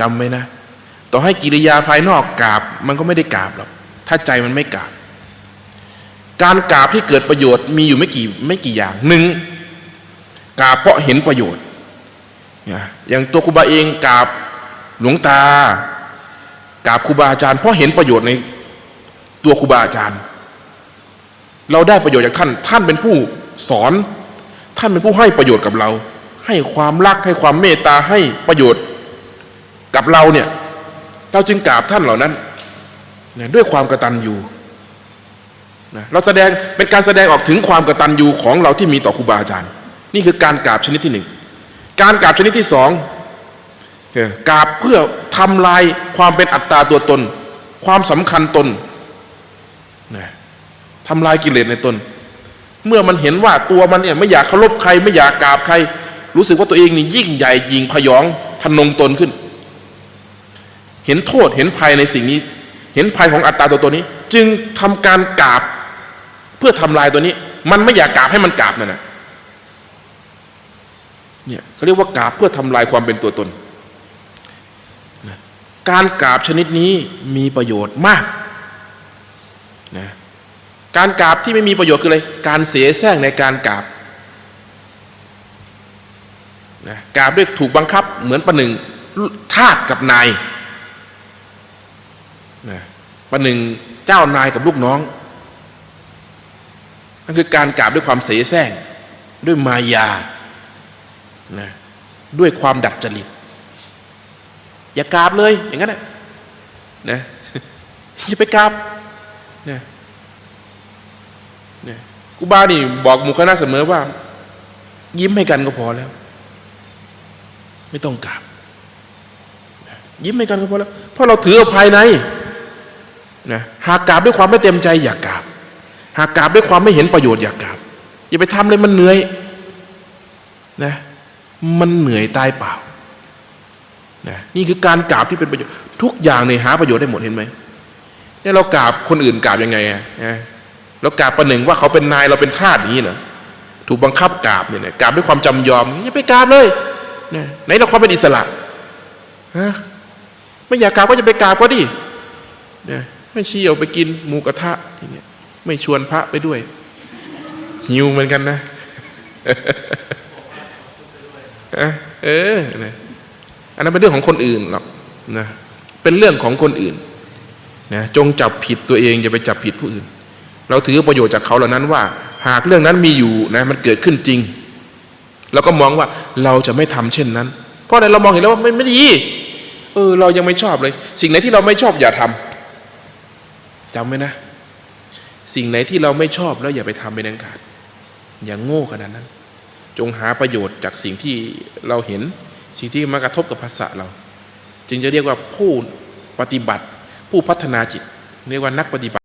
จำไว้นะ ต่อให้กิริยาภายนอกกราบ มันก็ไม่ได้กราบหรอกถ้าใจมันไม่กราบ การกราบที่เกิดประโยชน์มีอยู่ไม่กี่ไม่กี่อย่างหนึ่งกราบเพราะเห็นประโยชน์อย่างตัวครูบาเองกราบหลวงตากราบครูบาอาจารย์เพราะเห็นประโยชน์ในตัวครูบาอาจารย์ เราได้ประโยชน์จากท่าน ท่านเป็นผู้สอน ท่านเป็นผู้ให้ประโยชน์กับเรา ให้ความรักให้ความเมตตาให้ประโยชน์ กับเราเนี่ย เราจึงกราบท่านเหล่านั้นเนี่ยด้วยความกตัญญูนะเราแสดงเป็นการแสดงออกถึงความกตัญญูของเราที่มีต่อครูบาอาจารย์ นี่คือการกราบชนิดที่หนึ่งการกราบชนิดที่สองคือกราบเพื่อทำลายความเป็นอัตตาตัวตน ความสำคัญตนนะทำลายกิเลสในตน เมื่อมันเห็นว่าตัวมันเนี่ยไม่อยากเคารพใคร ไม่อยากกราบใคร รู้สึกว่าตัวเองนี่ยิ่งใหญ่ยิงพยองทนงตนขึ้น เห็นโทษเห็นภัยในสิ่งนี้ เห็นภัยของอัตตาตัวตนนี้ จึงทำการกราบเพื่อทำลายตัวนี้ มันไม่อยากกราบให้มันกราบนั่นนะเนี่ยเขาเรียกว่ากราบเพื่อทำลายความเป็นตัวตน การกราบชนิดนี้มีประโยชน์มากนะการกราบที่ไม่มีประโยชน์คืออะไร การเสียแซงในการกราบนะกราบด้วยถูกบังคับเหมือนประหนึ่งทาสกับนาย ประหนึ่งเจ้านายกับลูกน้องนั่นคือการกราบด้วยความเสแสร้งด้วยมายานะด้วยความดัดจริต อย่ากราบเลย อย่างนั้นนะนะอย่าไปกราบนะนะกูบ้านี่บอกหมู่คณะเสมอว่า ยิ้มให้กันก็พอแล้ว ไม่ต้องกราบ ยิ้มให้กันก็พอแล้ว เพราะเราถืออภายใน นะหากกราบด้วยความไม่เต็มใจอย่ากกราบ หากกราบด้วยความไม่เห็นประโยชน์อย่ากราบ อย่าไปทำเลยมันเหนื่อยนะมันเหนื่อยตายเปล่านะนี่คือการกราบที่เป็นประโยชน์ ทุกอย่างในหาประโยชน์ได้หมดเห็นไหมเนี่ยเรากราบคนอื่นกราบยังไงอะนะเรากราบประหนึ่งว่าเขาเป็นนายเราเป็นทาสอย่างนี้เหรอถูกบังคับกราบเนี่ยกราบด้วยความจำยอมอย่าไปกราบเลยนะไหนเราความเป็นอิสระฮะไม่อยากกราบก็จะไปกราบก็ดินะ ไม่ชี้เอาไปกินหมูกระทะอย่างเงี้ยไม่ชวนพระไปด้วย หิวเหมือนกันนะเออนะอันนั้นเป็นเรื่องของคนอื่นหรอกนะเป็นเรื่องของคนอื่นนะจงจับผิดตัวเองอย่าไปจับผิดผู้อื่น เราถือประโยชน์จากเขาเหล่านั้นว่า หากเรื่องนั้นมีอยู่นะมันเกิดขึ้นจริงเราก็มองว่าเราจะไม่ทำเช่นนั้น เพราะอะไรเรามองเห็นแล้วว่าไม่ไม่ดีเออเรายังไม่ชอบเลย สิ่งไหนที่เราไม่ชอบอย่าทำ จำไว้นะ สิ่งไหนที่เราไม่ชอบแล้วอย่าไปทำเป็นอันการอย่างโง่ขนาดนั้น จงหาประโยชน์จากสิ่งที่เราเห็น สิ่งที่มากระทบกับภาษาเรา จึงจะเรียกว่าผู้ปฏิบัติ ผู้พัฒนาจิต เรียกว่านักปฏิบัติ